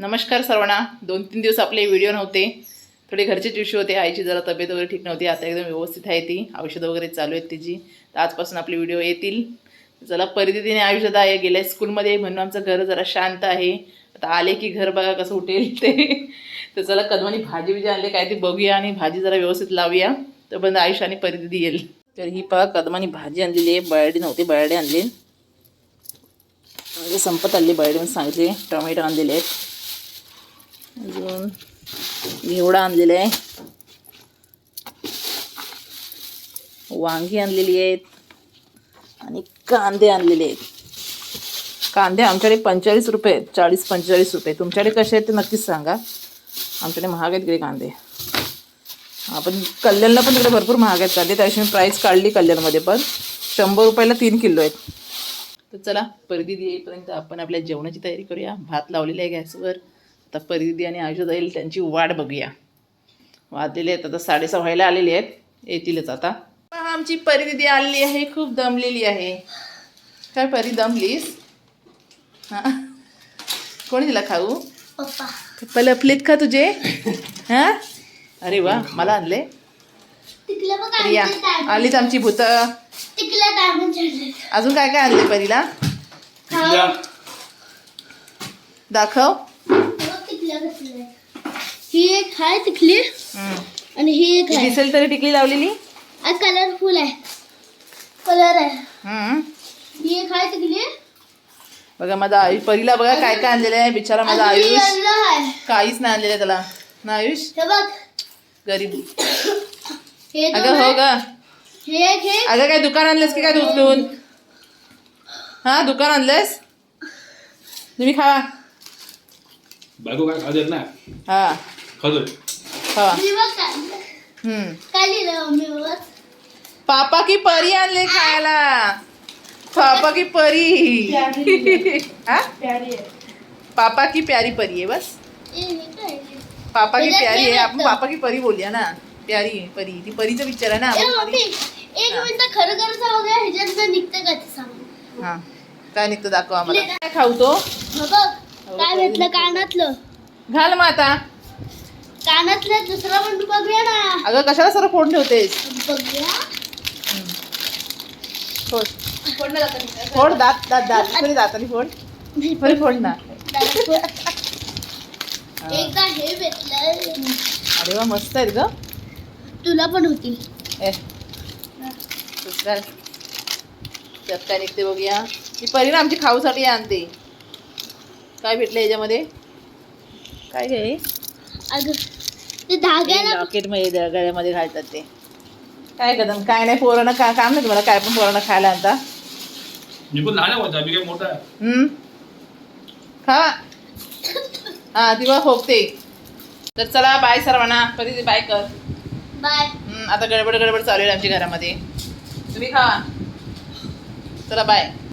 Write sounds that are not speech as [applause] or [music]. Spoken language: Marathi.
नमस्कार सर्वांना. दोन तीन दिवस आपले व्हिडिओ नव्हते. थोडे घरचेच इश्यू होते. आईची जरा तब्येत वगैरे ठीक नव्हती. आता एकदम व्यवस्थित आहे ती. औषधं वगैरे चालू आहेत तिची. तर आजपासून आपले व्हिडिओ येतील. चला परिदितीने आयुष्यात आहे गेल्या स्कूलमध्ये म्हणून आमचं घर जरा शांत आहे. आता आले की घर बघा कसं उठेल ते. [laughs] तर चला कदमानी भाजी बिजी आणले. काय ते बघूया आणि भाजी जरा व्यवस्थित लावूया. तर बंद आयुष्य आणि परिदिती येईल. तर ही पहा कदमानी भाजी आणलेली आहे. बळाडी नव्हती. बळाडी आणली. म्हणजे संपत आणली बळाडी म्हणून सांगितले. टोमॅटो आणलेले आहेत. अजून घेवडा आणलेला आहे. वांगी आणलेली आहेत आणि कांदे आणलेले आहेत. कांदे आमच्याकडे पंचेचाळीस रुपये आहेत. चाळीस पंचेचाळीस रुपये. तुमच्याकडे कसे आहेत ते नक्कीच सांगा. आमच्याकडे महाग आहेत इकडे कांदे. आपण कल्याणला पण तिकडे भरपूर महाग आहेत कांदे. त्याशी मी प्राईस काढली कल्याणमध्ये पण. शंभर रुपयाला तीन किलो आहेत. तर चला परदी येईपर्यंत आपण आपल्या जेवणाची तयारी करूया. भात लावलेला आहे गॅसवर. आता परिदिदी आणि आयुष्यात येईल त्यांची वाट बघूया. वाजलेले आहेत आता साडेसहा व्हायला आलेले आहेत. येतीलच आता. पहा, आमची परिदिदी आलेली आहे खूप दमलेली आहे. काय परी दमलीस? हां. कोणी दिला खाऊ? पप्पा. प्लेट खा तुझे? [laughs] हां? अरे वा मला आणले. तिकलं बघ तर या आलीच आमची भूत. तिकलं डायमंड चढले अजून काय काय आणले परीला? दाखव. ही एक आहे तिकली हम्म. आणि ही एक आहे दिसेल तरी टिकली लावलेली? आणि कलरफुल आहे. कलर आहे. हम्म. ही एक आहे तिकली बघा माझा आयुष परीला बघा काय काय आणलेलं आहे. बिचारा माझा आयुष. काहीच नाही आणलेलं आहे त्याला. ना आयुष? हे बघ. गरीब. हे अगं हो. ग. हे हे अगं काय दुकान आणलंस की काय तू उचलून? हा दुकान आणलंस? तुम्ही खा बायको काय खात येत ना हा. खातोय काय हम्म पापा की परी आणले खायला? पापा की परी. हा? पापा की प्यारी परी आहे बस. हे पापा की प्यारी आहे. आपण? पापा की परी बोलूया ना. प्यारी परी. ती परीचा विचार आहे ना. आपण परी एक मिनिट खरं खरं सांगू का? ह्याच्यात निघतं का ते सांग? हा. काय निघतं दाखव आम्हाला. काय खाऊ तो? हे बघ काय भेटलं कानातलं? घाल मग आता. कानातलं दुसरा पण बघूया ना. अगं कशाला सर्व फोड ठेवतेस बघूया. फोड. फोड दात दात दात. खरी दाताने फोड. खरी फोड ना. एकदा हे भेटलं अरे वा मस्त आहेत ग. तुला पण होती ए दुसरा. त्यात काय निघते बघूया. ही परी ना आमची खाऊसाठी आणते. काय भेटलं याच्यामध्ये? काय घे अगं ते धाग्याला लॉकेटमध्ये गळ्यामध्ये घालतात ते. काय कदम? काय नाही पोरांना का काम नाही तुम्हाला? काय पण पोरांना खायला आणता. मी पण लहान होता मी काय मोठा? आहे हम्म? खा. हा ती बघ खोकते. तर चला बाय सर्वांना. कधी बाय कर. बाय हम्म, आता गडबड गडबड चालू आहे आमच्या घरामध्ये. तुम्ही खा. चला बाय